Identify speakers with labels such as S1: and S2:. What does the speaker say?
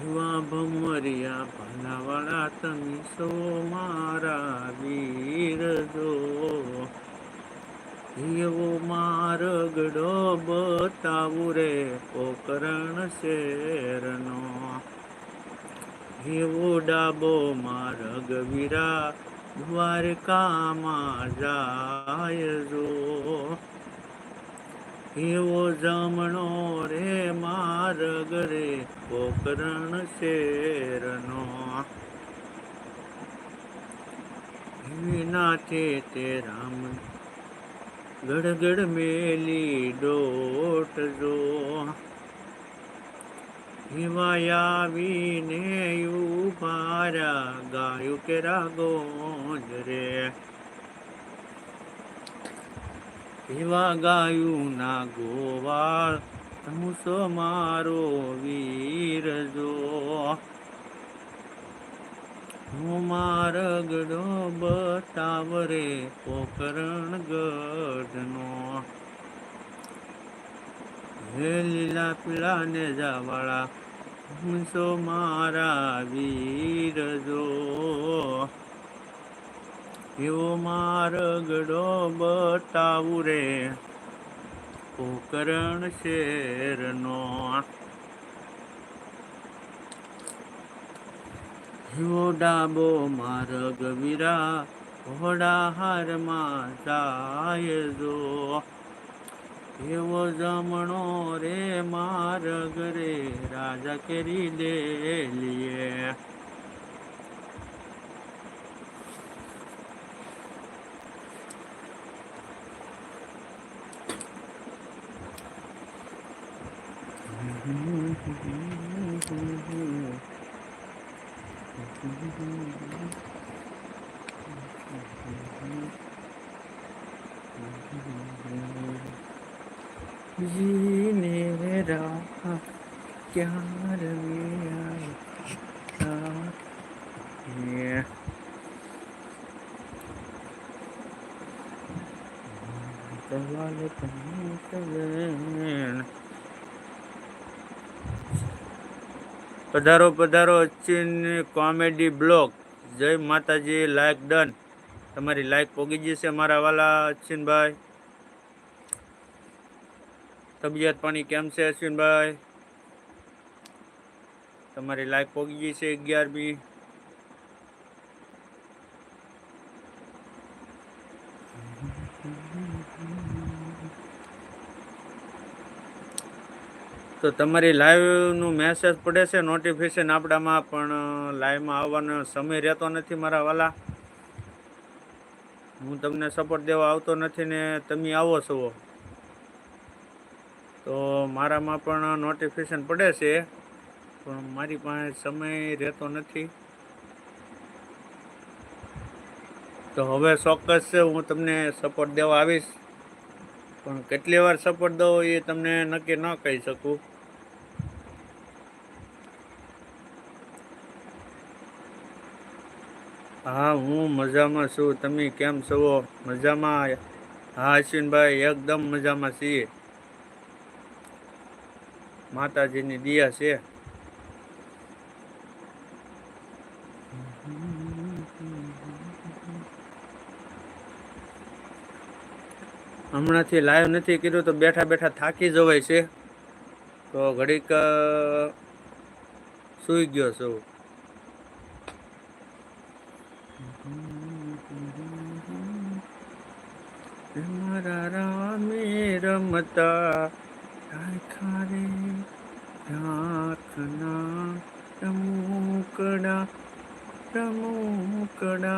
S1: એવા ભમરિયા ભલાવાળા તમે સો મારા વીર જો એવો મારગડો બતાવું રે પોકરણ શેરનો. એવો ડાબો માર્ગ વીરા દ્વારકામાં જાય જો એવો જમણો રે માર્ગ રે, પોકરણ શેરનો. નાથે તે રામ ગડગડ મેલી ડોટ જો હિમાયાવીને ઉભાર્યા ગાયું કે રાગો રે એવા ગાયું ના ગોવાળ ધમુસો મારો વીર જો. હું મારગડો બતાવરે પોકરણ ગઢનો. હે લીલા પીળા ને જાવાળા. હંસો મારા વીર જો. એવો મારગડો બતાવું રે. પોકરણ શેરનો. હિવો ડાબો માર્ગ વીરા ઘોડા હારમાં જાય જો. એવો જમણો રે માર્ગ રે રાજા કેરી દે લીએ. जीने रहा क्या रविया સવાલ પધારો પધારો અચ્છીન કોમેડી બ્લોગ જય માતાજી લાઈક ડન તમારી લાઈક પોગી જશે મારા વાલા અચ્છિનભાઈ તબિયત પાણી કેમ છે અશ્વિનભાઈ? તમારી લાઈફ પોગી ગઈ છે અગિયારમી તો તમારી લાઈવનું મેસેજ પડે છે નોટિફિકેશન આપણામાં, પણ લાઈવમાં આવવાનો સમય રહેતો નથી મારા વાલા. હું તમને સપોર્ટ દેવા આવતો નથી ને તમે આવો છો. તો મારામાં પણ નોટિફિકેશન પડે છે, પણ મારી પાસે સમય રહેતો નથી. તો હવે ચોક્કસ હું તમને સપોર્ટ દેવા આવીશ. પણ કેટલી વાર સપોર્ટ દઉં એ તમને નક્કી ન કહી શકું. હા, હું મજામાં છું. તમે કેમ છો? મજામાં? હા, અશ્વિનભાઈ, એકદમ મજામાં છીએ. માતાજીની દિયા છે. હમણાંથી લાઈવ નથી કીધું તો બેઠા બેઠા થાકી જવાય છે. તો ઘડીક સુઈ ગયો છું. મારા રામે રમતા રે રાખના રમુકડા રમુકડા